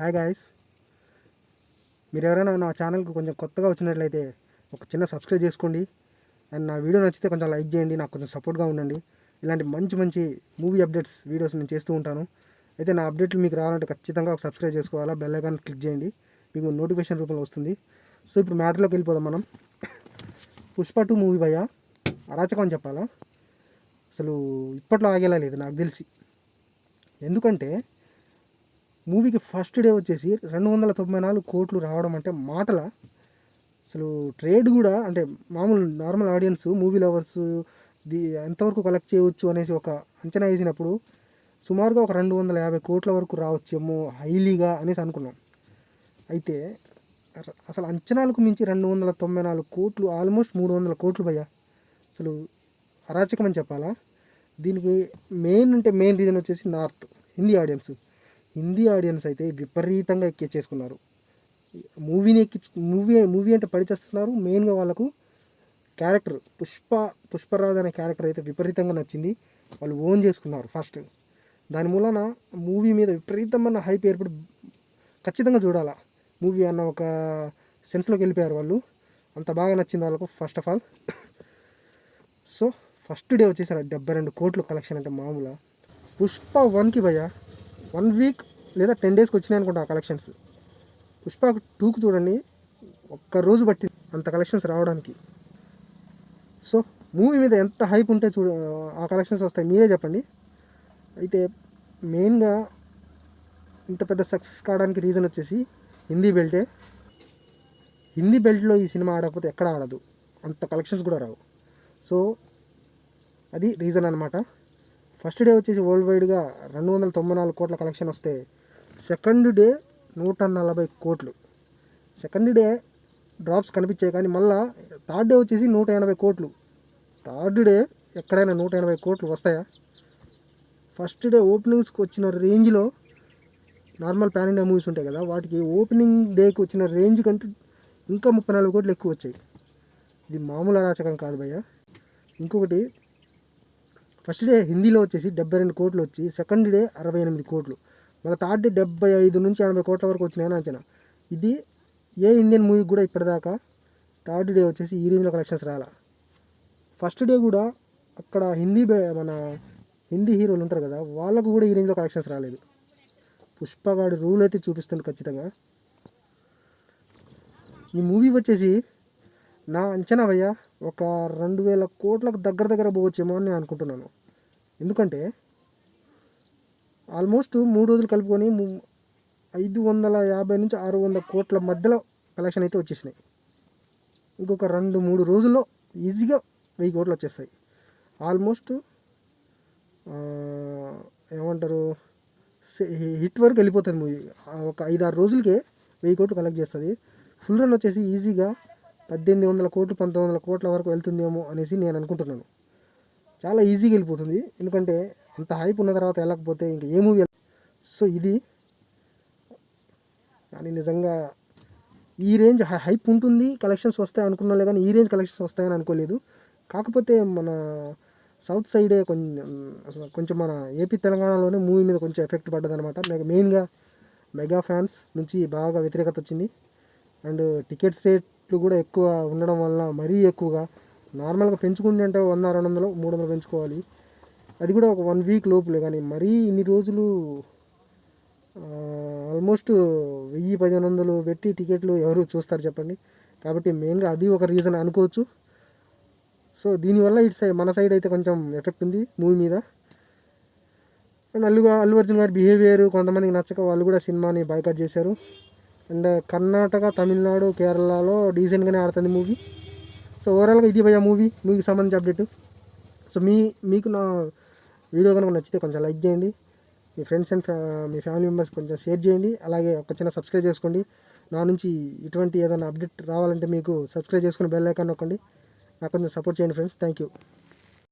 Hi guys మీరు ఎవరైనా నా ఛానల్కి కొంచెం కొత్తగా వచ్చినట్లయితే ఒక చిన్న సబ్స్క్రైబ్ చేసుకోండి. అండ్ నా వీడియో నచ్చితే కొంచెం లైక్ చేయండి. నాకు కొంచెం సపోర్ట్గా ఉండండి. ఇలాంటి మంచి మంచి మూవీ అప్డేట్స్ వీడియోస్ నేను చేస్తూ ఉంటాను. అయితే నా అప్డేట్లు మీకు రావాలంటే ఖచ్చితంగా ఒక సబ్స్క్రైబ్ చేసుకోవాలా? బెల్ ఐకాన్ క్లిక్ చేయండి. మీకు నోటిఫికేషన్ రూపంలో వస్తుంది. సో ఇప్పుడు మ్యాటర్లోకి వెళ్ళిపోదాం మనం. పుష్ప టూ మూవీ భయ అరాచకం అని చెప్పాలా? అసలు ఇప్పట్లో ఆగేలా లేదు. నాకు తెలిసి. ఎందుకంటే మూవీకి ఫస్ట్ డే వచ్చేసి రెండు వందల తొంభై నాలుగు కోట్లు రావడం అంటే మాటల? అసలు ట్రేడ్ కూడా అంటే మామూలు నార్మల్ ఆడియన్స్ మూవీ లవర్స్ ది ఎంతవరకు కలెక్ట్ చేయవచ్చు అనేసి ఒక అంచనా వేసినప్పుడు సుమారుగా ఒక రెండు వందల యాభై కోట్ల వరకు రావచ్చేమో హైలీగా అనేసి అనుకున్నాం. అయితే అసలు అంచనాలకు మించి రెండు వందల తొంభై నాలుగు కోట్లు ఆల్మోస్ట్ మూడు వందల కోట్లు భయ్యా. అసలు అరాచకం అని చెప్పాలా? దీనికి మెయిన్ అంటే మెయిన్ రీజన్ వచ్చేసి north Hindi audience. Hindi audience అయితే విపరీతంగా ఎక్కించేసుకున్నారు. మూవీని ఎక్కి మూవీ మూవీ అంటే పడిచేస్తున్నారు. మెయిన్గా వాళ్ళకు క్యారెక్టర్ పుష్ప పుష్పరాజ్ అనే క్యారెక్టర్ అయితే విపరీతంగా నచ్చింది. వాళ్ళు ఓన్ చేసుకున్నారు ఫస్ట్. దాని మూలన మూవీ మీద విపరీతమైన హైప్ ఏర్పడి ఖచ్చితంగా చూడాలా. మూవీ అన్న ఒక సెన్స్లోకి వెళ్ళిపోయారు వాళ్ళు. అంత బాగా నచ్చింది వాళ్ళకు first of all. So first day వచ్చేసారు డెబ్బై రెండు కోట్లు కలెక్షన్ అంటే మామూలు. పుష్ప వన్కి భయ్యా వన్ వీక్ లేదా టెన్ డేస్కి వచ్చినాయి అనుకుంటా ఆ కలెక్షన్స్. పుష్ప టూకు చూడండి ఒక్క రోజు పట్టింది అంత కలెక్షన్స్ రావడానికి. సో మూవీ మీద ఎంత హైప్ ఉంటే చూ ఆ కలెక్షన్స్ వస్తాయి మీరే చెప్పండి. అయితే మెయిన్గా ఇంత పెద్ద సక్సెస్ కావడానికి రీజన్ వచ్చేసి హిందీ బెల్టే. హిందీ బెల్ట్లో ఈ సినిమా ఆడకపోతే ఎక్కడ ఆడదు అంత కలెక్షన్స్ కూడా రావు. సో అది రీజన్ అనమాట ఫస్ట్ డే వచ్చేసి వరల్డ్ వైడ్గా రెండు వందల తొంభై నాలుగు కోట్ల కలెక్షన్ వస్తే సెకండ్ డే నూట నలభై కోట్లు. సెకండ్ డే డ్రాప్స్ కనిపించాయి కానీ మళ్ళా థర్డ్ డే వచ్చేసి నూట ఎనభై కోట్లు. థర్డ్ డే ఎక్కడైనా నూట ఎనభై కోట్లు వస్తాయా? ఫస్ట్ డే ఓపెనింగ్స్కి వచ్చిన రేంజ్లో నార్మల్ ప్యాన్ ఇండియా మూవీస్ ఉంటాయి కదా వాటికి ఓపెనింగ్ డేకి వచ్చిన రేంజ్ కంటే ఇంకా ముప్పై నాలుగు కోట్లు ఎక్కువ వచ్చాయి. ఇది మామూలు అరాచకం కాదు భయ్య. ఇంకొకటి ఫస్ట్ డే హిందీలో వచ్చేసి డెబ్బై రెండు కోట్లు వచ్చి సెకండ్ డే అరవై ఎనిమిది కోట్లు. మన థర్డ్ డే డెబ్బై ఐదు నుంచి ఎనభై కోట్ల వరకు వచ్చినాయని అంచనా. ఇది ఏ ఇండియన్ మూవీ కూడా ఇప్పటిదాకా థర్డ్ డే వచ్చేసి ఈ రేంజ్లో కలెక్షన్స్ రాలా. ఫస్ట్ డే కూడా అక్కడ హిందీ బే- మన హిందీ హీరోలు ఉంటారు కదా వాళ్ళకు కూడా ఈ రేంజ్లో కలెక్షన్స్ రాలేదు. పుష్పగాడి రూల్ అయితే చూపిస్తుంది ఖచ్చితంగా. ఈ మూవీ వచ్చేసి నా అంచనా భయ్యా ఒక రెండు వేల కోట్లకు దగ్గర దగ్గర పోవచ్చేమో అని నేను అనుకుంటున్నాను. ఎందుకంటే ఆల్మోస్ట్ మూడు రోజులు కలుపుకొని ఐదు వందల యాభై నుంచి ఆరు వందల కోట్ల మధ్యలో కలెక్షన్ అయితే వచ్చేసినాయి. ఇంకొక రెండు మూడు రోజుల్లో ఈజీగా వెయ్యి కోట్లు వచ్చేస్తాయి. ఆల్మోస్ట్ ఏమంటారు హిట్ వరకు వెళ్ళిపోతుంది మూవీ. ఒక ఐదు ఆరు రోజులకే వెయ్యి కోట్లు కలెక్ట్ చేస్తుంది. ఫుల్ రన్ వచ్చేసి ఈజీగా పద్దెనిమిది వందల కోట్లు పంతొమ్మిది వందల కోట్ల వరకు వెళ్తుందేమో అనేసి నేను అనుకుంటున్నాను. చాలా ఈజీగా వెళ్ళిపోతుంది. ఎందుకంటే అంత హైప్ ఉన్న తర్వాత వెళ్ళకపోతే ఇంకా ఏ మూవీ సో ఇది కానీ నిజంగా ఈ రేంజ్ హై- హైప్ ఉంటుంది కలెక్షన్స్ వస్తాయి అనుకున్నాలే కానీ ఈ రేంజ్ కలెక్షన్స్ వస్తాయని అనుకోలేదు. కాకపోతే మన సౌత్ సైడే కొంచెం కొంచెం మన ఏపీ తెలంగాణలోనే మూవీ మీద కొంచెం ఎఫెక్ట్ పడ్డదనమాట మెయిన్గా మెగా ఫ్యాన్స్ నుంచి బాగా వ్యతిరేకత వచ్చింది. అండ్ టికెట్స్ రేట్లు కూడా ఎక్కువ ఉండడం వల్ల మరీ ఎక్కువగా నార్మల్గా పెంచుకుంటే అంటే వంద రెండు వందలు మూడు వందలు పెంచుకోవాలి. అది కూడా ఒక వన్ వీక్ లోపులే కానీ మరీ ఇన్ని రోజులు ఆల్మోస్ట్ వెయ్యి పదిహేను వందలు పెట్టి టికెట్లు ఎవరు చూస్తారు చెప్పండి. కాబట్టి మెయిన్గా అది ఒక రీజన్ అనుకోవచ్చు. సో దీనివల్ల ఇటు సైడ్ మన సైడ్ అయితే కొంచెం ఎఫెక్ట్ ఉంది మూవీ మీద. అండ్ అల్లు అల్లు అర్జున్ గారి బిహేవియర్ కొంతమందికి నచ్చక వాళ్ళు కూడా సినిమాని బైకట్ చేశారు. అండ్ కర్ణాటక తమిళనాడు కేరళలో డీసెంట్గానే ఆడుతుంది మూవీ సో ఓవరాల్గా ఇది భయ మూవీ మూవీకి సంబంధించి అప్డేట్ సో మీ మీకు నా వీడియో కనుక నచ్చితే కొంచెం లైక్ చేయండి. మీ ఫ్రెండ్స్ అండ్ మీ ఫ్యామిలీ మెంబర్స్ కొంచెం షేర్ చేయండి. అలాగే ఒక చిన్న సబ్స్క్రైబ్ చేసుకోండి. నా నుంచి ఇటువంటి ఏదైనా అప్డేట్ రావాలంటే మీకు సబ్స్క్రైబ్ చేసుకుని బెల్ ఐకాన్ నొక్కండి. నాకు కొంచెం సపోర్ట్ చేయండి ఫ్రెండ్స్. Thank you